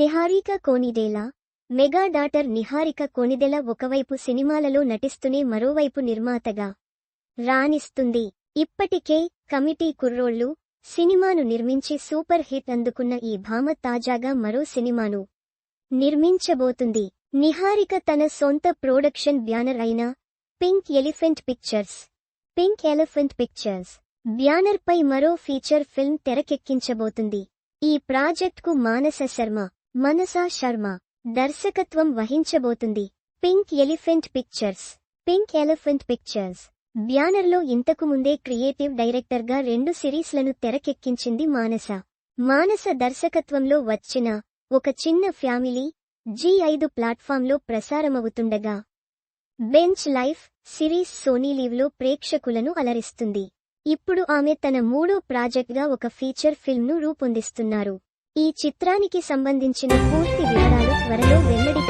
Niharika Konidela mega daughter Niharika Konidela ఒకవైపు సినిమాలలో నటిస్తూనే మరోవైపు నిర్మాతగా రాణిస్తుంది. ఇప్పటికే కమిటీ కుర్రోళ్ళు సినిమాను నిర్మించి సూపర్ హిట్ అందుకున్న ఈ భామ తాజాగా మరో సినిమాను నిర్మించబోతుంది. నిహారిక తన సొంత ప్రొడక్షన్ బ్యానర్ అయిన pink elephant pictures pink elephant pictures banner పై మరో ఫీచర్ ఫిల్మ్ తెరకెక్కించబోతుంది. ఈ ప్రాజెక్ట్కు మానస శర్మ మనసా శర్మ. దర్శకత్వం వహించబోతుంది. Pink elephant pictures. Pink elephant pictures. బ్యానర్లో ఇంతకు ముందే క్రియేటివ్ డైరెక్టర్గా రెండు సిరీస్లను తెరకెక్కించింది మానస. మానస దర్శకత్వంలో వచ్చిన ఒక చిన్న ఫ్యామిలీ జీ ఐదు ప్లాట్ఫామ్లో ప్రసారమవుతుండగా బెంచ్ లైఫ్ సిరీస్ సోనీ లీవ్లో ప్రేక్షకులను అలరిస్తుంది. ఇప్పుడు ఆమె తన మూడో ప్రాజెక్ట్గా ఒక ఫీచర్ ఫిల్మ్ను రూపొందిస్తున్నారు. ఈ చిత్రానికి సంబంధించిన పూర్తి వివరాలు త్వరలో వెల్లడి